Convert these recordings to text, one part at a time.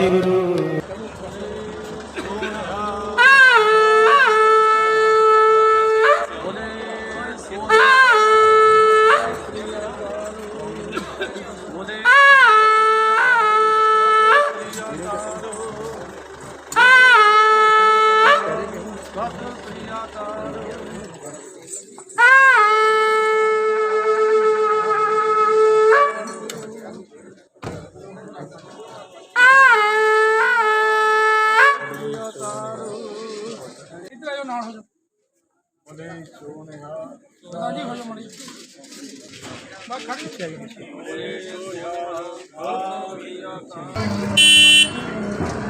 ವಾಹಿಗುರು ಪ್ರಿಯಾಕಾರ ਇੱਧਰ ਆਜੋ ਨਾਲ ਹੋ ਜਾਓ ਬੋਲੇ ਸੋਨਿਆ ਨਾ ਜੀ ਹੋ ਜਾਓ ਮੜੀ ਮੈਂ ਖੜੀ ਚਾਹੀਏ ਬੋਲੇ ਸੋਨਿਆ ਆ ਵੀਆ ਕਾ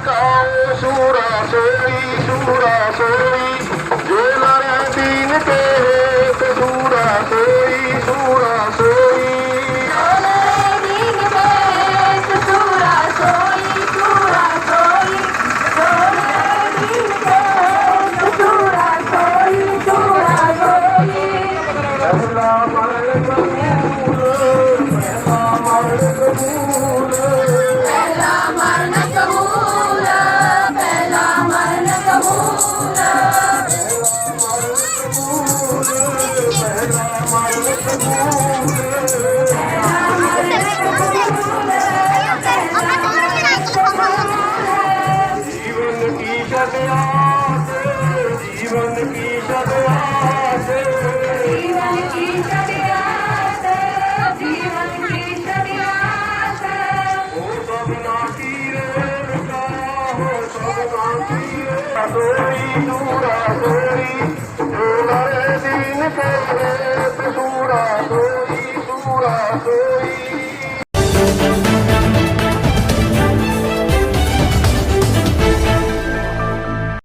ਕਾਉ ਸੂਰਾ ਸੋਈ ਸੂਰਾ ਸੋਈ ਜੇ ਮਰੇ ਦੀਨ ਤੇ ਸੋਈ ਨੂਰਾ ਸੋਈ ਉਹ ਲੜੇ ਦਿਨ ਕਰੇ